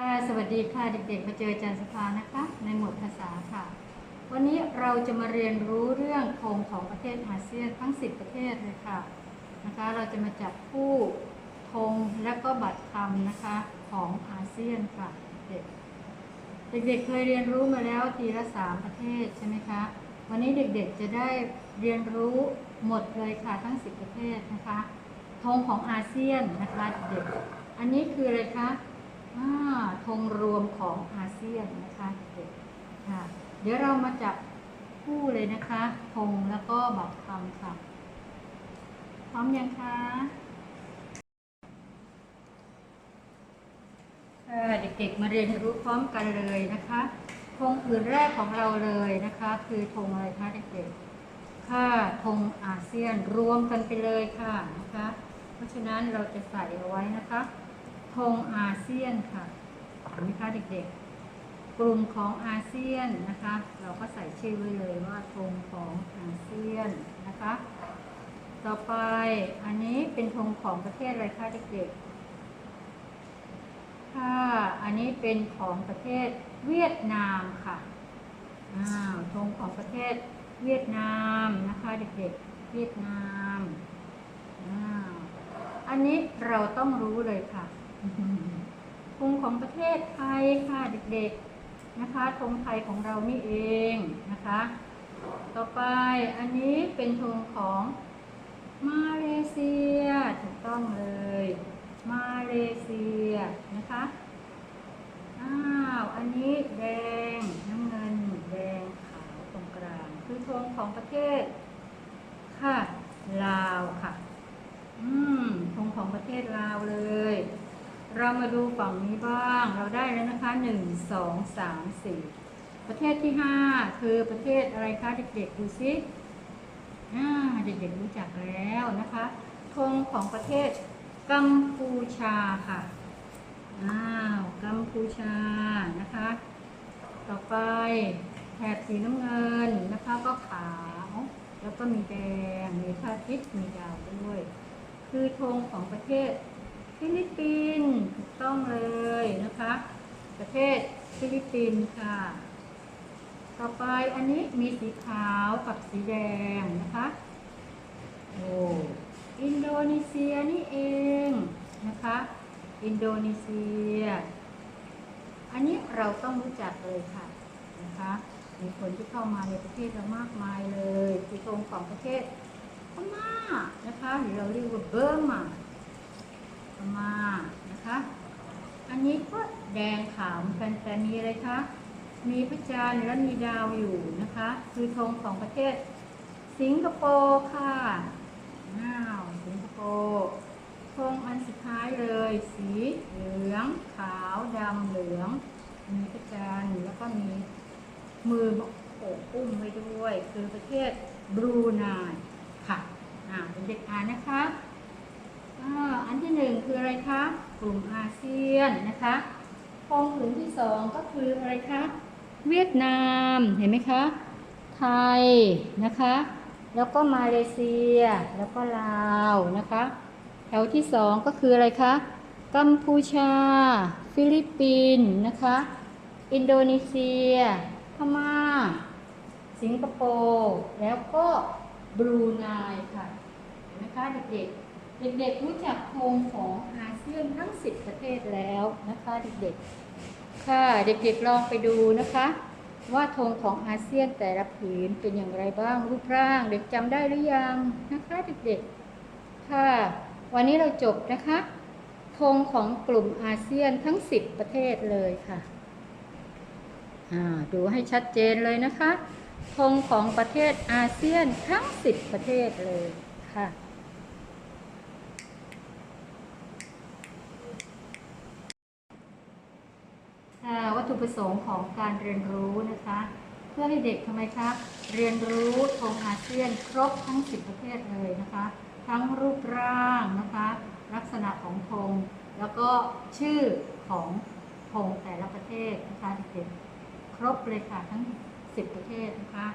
ค่ะสวัสดีค่ะเด็กๆ มาเจออาจารย์สภานะคะ ในหมวดภาษาค่ะ วันนี้เราจะมาเรียนรู้เรื่องธงของประเทศอาเซียนทั้ง 10 ประเทศเลยค่ะนะคะ เราจะมาจับคู่ธงและก็บัตรคำนะคะของอาเซียนค่ะเด็กเด็กๆเคยเรียนรู้มาแล้วทีละสามประเทศใช่ไหมคะวันนี้เด็กๆจะได้เรียนรู้หมดเลยค่ะทั้ง 10 ประเทศนะคะธงของอาเซียนนะคะเด็กอันนี้คืออะไรคะ ธงรวมของอาเซียนนะคะเด็กค่ะ เดี๋ยวเรามาจับคู่เลยนะคะธงแล้วก็บัตรคำค่ะ พร้อมยังคะเด็กๆมาเรียนรู้พร้อมกันเลยนะคะธงผืนแรกของเราเลยนะคะ คือธงอะไรคะเด็กๆค่ะธงอาเซียนรวมกันไปเลยค่ะนะคะ เพราะฉะนั้นเราจะใส่เอาไว้นะคะ ธงอาเซียนค่ะเห็นไหมคะเด็กๆ กลุ่มของอาเซียนนะคะ เราก็ใส่ชื่อไว้เลยว่าธงของอาเซียนนะคะ ต่อไปอันนี้เป็นธงของประเทศอะไรคะเด็กๆ ค่ะ อันนี้เป็นของประเทศเวียดนามค่ะอ้าวธงของประเทศเวียดนามนะคะเด็กๆ เวียดนาม อ้าว อันนี้เราต้องรู้เลยค่ะ ธงของประเทศไทยค่ะเด็กๆนะคะธงไทยของเรานี่เองนะคะ ต่อไปอันนี้เป็นธงของมาเลเซียถูกต้องเลย มาเลเซียนะคะอ้าวอันนี้แดงน้ำเงินแดงขาวตรงกลางคือธงของประเทศค่ะลาวค่ะ อืมธงของประเทศลาวเลย เรามาดูฝั่งนี้บ้าง เราได้แล้วนะคะหนึ่งสองสามสี่ประเทศที่ห้าคือประเทศอะไรคะเด็กๆดูซิอ่าเด็กๆรู้จักแล้วนะคะธงของประเทศกัมพูชาค่ะ อ้าว กัมพูชานะคะ ต่อไปแถบสีน้ำเงินนะคะก็ขาว แล้วก็มีแดง มีพระอาทิตย์ มีดาวด้วย คือธงของประเทศ ฟิลิปปินส์ถูกต้องเลยนะคะ ประเทศฟิลิปปินส์ค่ะ ต่อไปอันนี้มีสีขาวกับสีแดงนะคะโอ้อินโดนีเซียนี่เองนะคะ อินโดนีเซีย อันนี้เราต้องรู้จักเลยค่ะนะคะ มีคนที่เข้ามาในประเทศเรามากมายเลยคือธงของประเทศพม่านะคะหรือเราเรียกว่าเบอร์มา พม่านะคะ อันนี้ก็แดงขาวเหมือนกันแต่มีอะไรคะมีพระจันทร์และมีดาวอยู่นะคะ คือธงของประเทศ สิงคโปร์ค่ะอ้าวสิงคโปร์ธงอันสุดท้ายเลย สีเหลือง ขาวดำเหลือง มีพระจันทร์แล้วก็มีมือโอบอุ้มไว้ด้วย คือประเทศบรูไนค่ะอ่าเป็นเด็กอ่านนะคะ อันที่หนึ่งคืออะไรคะ กลุ่มอาเซียนนะคะธงผืนที่สองก็คืออะไรคะ เวียดนาม เห็นไหมคะ ไทยนะคะ แล้วก็มาเลเซีย แล้วก็ลาวนะคะ แถวที่สองก็คืออะไรคะ กัมพูชา ฟิลิปปินส์นะคะ อินโดนีเซีย พม่า สิงคโปร์ แล้วก็บรูไนค่ะ เห็นไหมคะเด็กๆ เด็กๆรู้จักโครงของอาเซียนทั้ง 10 ประเทศแล้วนะคะเด็กๆ ค่ะเด็กๆลองไปดูนะคะ ว่าธงของอาเซียนแต่ละผืนเป็นอย่างไรบ้างรูปร่าง เด็กจำได้หรือยังนะคะเด็กๆ ค่ะ วันนี้เราจบนะคะธงของกลุ่มอาเซียนทั้ง 10 ประเทศเลยค่ะอ่าดูให้ชัดเจนเลยนะคะธงของประเทศอาเซียนทั้ง 10 ประเทศเลยค่ะ ค่ะวัต ถุประสงค์ของการเรียนรู้นะคะ เพื่อให้เด็กทำไมคะเรียนรู้ธงอาเซียนครบทั้ง 10 ประเทศเลยนะคะ ทั้งรูปร่างนะคะ ลักษณะของธงแล้วก็ชื่อของธงแต่ละประเทศนะคะเด็กๆครบเลยค่ะทั้ง 10 ประเทศนะคะ